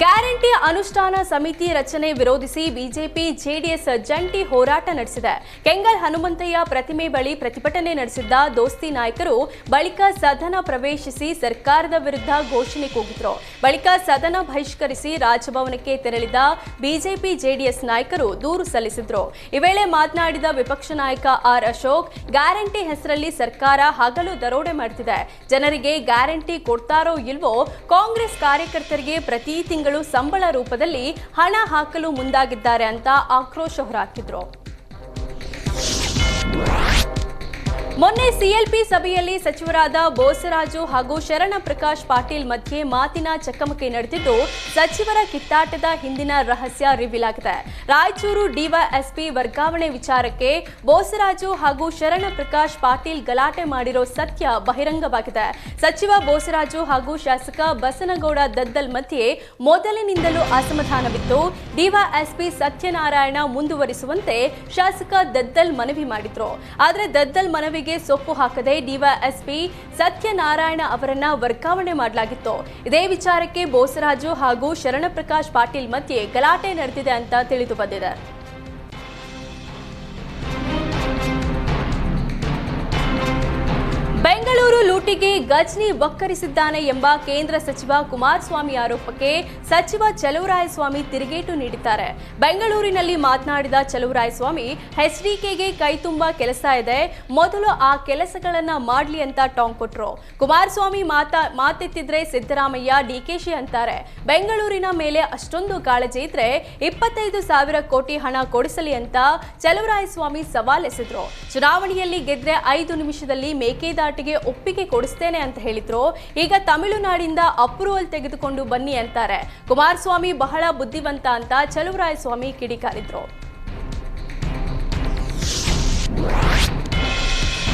Guarantee ಅನುಷ್ಠಾನ ಸಮಿತಿ ರಚನೆ ವಿರೋಧಿಸಿ ಬಿಜೆಪಿ ಜೆಡಿಎಸ್ ಜಂಟಿ ಹೋರಾಟ ನಡೆಸಿದೆ. ಕೆಂಗಲ್ ಹನುಮಂತಯ್ಯ ಪ್ರತಿಮೆ ಬಳಿ ಪ್ರತಿಭಟನೆ ನಡೆಸಿದ್ದ ದೋಸ್ತಿ ನಾಯಕರು ಬಳಿಕ ಸದನ ಪ್ರವೇಶಿಸಿ ಸರ್ಕಾರದ ವಿರುದ್ಧ ಘೋಷಣೆ ಕೂಗಿದ್ರು. ಬಳಿಕ ಸದನ ಬಹಿಷ್ಕರಿಸಿ ರಾಜಭವನಕ್ಕೆ ತೆರಳಿದ ಬಿಜೆಪಿ ಜೆಡಿಎಸ್ ನಾಯಕರು ದೂರು ಸಲ್ಲಿಸಿದ್ರು. ಈ ವೇಳೆ ಮಾತನಾಡಿದ ವಿಪಕ್ಷ ನಾಯಕ ಆರ್ ಅಶೋಕ್, ಗ್ಯಾರಂಟಿ ಹೆಸರಲ್ಲಿ ಸರ್ಕಾರ ಹಗಲು ದರೋಡೆ ಮಾಡುತ್ತಿದೆ ಜನರಿಗೆ ಗ್ಯಾರಂಟಿ ಕೊಡ್ತಾರೋ ಇಲ್ವೋ ಕಾಂಗ್ರೆಸ್ ಕಾರ್ಯಕರ್ತರಿಗೆ ಪ್ರತಿ ತಿಂಗಳು ಸಂಬಳ ರೂಪದಲ್ಲಿ ಹಣ ಹಾಕಲು ಮುಂದಾಗಿದ್ದಾರೆ ಅಂತ ಆಕ್ರೋಶ ಹೊರಹಾಕಿದ್ರು ಮೊನ್ನೆ ಸಿಎಲ್ಪಿ ಸಭೆಯಲ್ಲಿ ಸಚಿವರಾದ ಬೋಸರಾಜು ಹಾಗೂ ಶರಣ ಪ್ರಕಾಶ್ ಪಾಟೀಲ್ ಮಧ್ಯೆ ಮಾತಿನ ಚಕಮಕಿ ನಡೆದಿದ್ದು, ಸಚಿವರ ಕಿತ್ತಾಟದ ಹಿಂದಿನ ರಹಸ್ಯ ರಿವೀಲ್ ಆಗಿದೆ. ರಾಯಚೂರು ಡಿವೈಎಸ್ಪಿ ವರ್ಗಾವಣೆ ವಿಚಾರಕ್ಕೆ ಬೋಸರಾಜು ಹಾಗೂ ಶರಣ ಪ್ರಕಾಶ್ ಪಾಟೀಲ್ ಗಲಾಟೆ ಮಾಡಿರೋ ಸತ್ಯ ಬಹಿರಂಗವಾಗಿದೆ. ಸಚಿವ ಬೋಸರಾಜು ಹಾಗೂ ಶಾಸಕ ಬಸನಗೌಡ ದದ್ದಲ್ ಮಧ್ಯೆ ಮೊದಲಿನಿಂದಲೂ ಅಸಮಾಧಾನವಿತ್ತು. ಡಿವೈಎಸ್ಪಿ ಸತ್ಯನಾರಾಯಣ ಮುಂದುವರಿಸುವಂತೆ ಶಾಸಕ ದದ್ದಲ್ ಮನವಿ ಮಾಡಿದ್ರು. ಆದರೆ ದದ್ದಲ್ ಮನವಿಗೆ ಸೊಪ್ಪು ಹಾಕದೆ ಡಿವೈಎಸ್ಪಿ ಸತ್ಯನಾರಾಯಣ ಅವರನ್ನ ವರ್ಗಾವಣೆ ಮಾಡಲಾಗಿತ್ತು. ಇದೇ ವಿಚಾರಕ್ಕೆ ಬೋಸರಾಜು ಹಾಗೂ ಶರಣಪ್ರಕಾಶ್ ಪಾಟೀಲ್ ಮಧ್ಯೆ ಗಲಾಟೆ ನಡೆದಿದೆ ಅಂತ ತಿಳಿದು ಬಂದಿದೆ. ಲೂಟಿಗೆ ಗಜ್ನಿ ಬಕ್ಕರಿಸಿದ್ದಾನೆ ಎಂಬ ಕೇಂದ್ರ ಸಚಿವ ಕುಮಾರಸ್ವಾಮಿ ಆರೋಪಕ್ಕೆ ಸಚಿವ ಚಲುವರಾಯಸ್ವಾಮಿ ತಿರುಗೇಟು ನೀಡಿದ್ದಾರೆ. ಬೆಂಗಳೂರಿನಲ್ಲಿ ಮಾತನಾಡಿದ ಚಲುವರಾಯಸ್ವಾಮಿ ಎಚ್ಡಿಕೆಗೆ ಕೈ ತುಂಬ ಕೆಲಸ ಇದೆ. ಮೊದಲು ಆ ಕೆಲಸಗಳನ್ನ ಮಾಡಲಿ ಅಂತ ಟಾಂಗ್ ಕೊಟ್ರು. ಕುಮಾರಸ್ವಾಮಿ ಮಾತಾ, ಮಾತೆತ್ತಿದ್ರೆ ಸಿದ್ದರಾಮಯ್ಯ ಡಿಕೆಶಿ ಅಂತಾರೆ. ಬೆಂಗಳೂರಿನ ಮೇಲೆ ಅಷ್ಟೊಂದು ಕಾಳಜಿ ಇದ್ರೆ ಇಪ್ಪತ್ತೈದು ಸಾವಿರ ಕೋಟಿ ಹಣ ಕೊಡಿಸಲಿ ಅಂತ ಚಲುವರಾಯಸ್ವಾಮಿ ಸವಾಲೆಸೆದ್ರು. ಚುನಾವಣೆಯಲ್ಲಿ ಗೆದ್ರೆ ಐದು ನಿಮಿಷದಲ್ಲಿ ಮೇಕೆದಾಟಿಗೆ ಒಪ್ಪಿಗೆ ಕೊಡಿಸ್ತೇನೆ ಅಂತ ಹೇಳಿದ್ರು. ಈಗ ತಮಿಳುನಾಡಿಂದ ಅಪ್ರೂವಲ್ ತೆಗೆದುಕೊಂಡು ಬನ್ನಿ ಅಂತಾರೆ. ಕುಮಾರಸ್ವಾಮಿ ಬಹಳ ಬುದ್ಧಿವಂತ ಅಂತ ಚಲುವರಾಯಸ್ವಾಮಿ ಕಿಡಿಕಾರಿದ್ರು.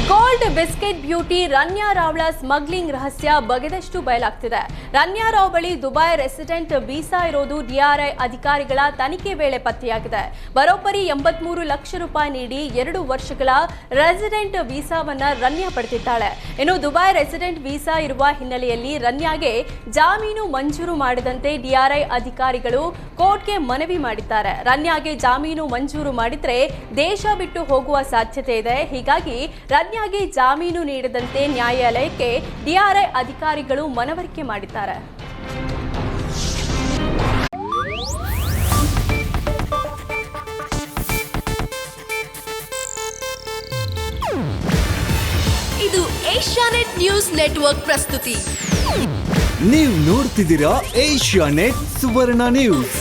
ಗೋಲ್ಡ್ ಬಿಸ್ಕೆಟ್ ಬ್ಯೂಟಿ ರನ್ಯಾ ರಾವ್ಳ ಸ್ಮಗ್ಲಿಂಗ್ ರಹಸ್ಯ ಬಗೆದಷ್ಟು ಬಯಲಾಗ್ತಿದೆ. ರನ್ಯಾ ರಾವ್ ಬಳಿ ದುಬೈ ರೆಸಿಡೆಂಟ್ ವೀಸಾ ಇರೋದು ಡಿಆರ್ಐ ಅಧಿಕಾರಿಗಳ ತನಿಖೆ ವೇಳೆ ಪತ್ತೆಯಾಗಿದೆ. ಬರೋಬ್ಬರಿ ಎಂಬತ್ಮೂರು ಲಕ್ಷ ರೂಪಾಯಿ ನೀಡಿ ಎರಡು ವರ್ಷಗಳ ರೆಸಿಡೆಂಟ್ ವೀಸಾವನ್ನ ರನ್ಯಾ ಪಡೆದಿದ್ದಾಳೆ. ಇನ್ನು ದುಬೈ ರೆಸಿಡೆಂಟ್ ವೀಸಾ ಇರುವ ಹಿನ್ನೆಲೆಯಲ್ಲಿ ರನ್ಯಾಗೆ ಜಾಮೀನು ಮಂಜೂರು ಮಾಡಿದಂತೆ ಡಿಆರ್ಐ ಅಧಿಕಾರಿಗಳು ಕೋರ್ಟ್ಗೆ ಮನವಿ ಮಾಡಿದ್ದಾರೆ. ರನ್ಯಾಗೆ ಜಾಮೀನು ಮಂಜೂರು ಮಾಡಿದ್ರೆ ದೇಶ ಬಿಟ್ಟು ಹೋಗುವ ಸಾಧ್ಯತೆ ಇದೆ. ಹೀಗಾಗಿ ರನ್ಯಾಗೆ ಜಾಮೀನು ನೀಡದಂತೆ ನ್ಯಾಯಾಲಯಕ್ಕೆ ಡಿಆರ್ಐ ಅಧಿಕಾರಿಗಳು ಮನವರಿಕೆ ಮಾಡಿದ್ದಾರೆ. ಇದು ಏಷ್ಯಾನೆಟ್ ನ್ಯೂಸ್ ನೆಟ್ವರ್ಕ್ ಪ್ರಸ್ತುತಿ. ನೀವು ನೋಡ್ತಿದ್ದೀರಾ ಏಷ್ಯಾ ನೆಟ್ ಸುವರ್ಣ ನ್ಯೂಸ್.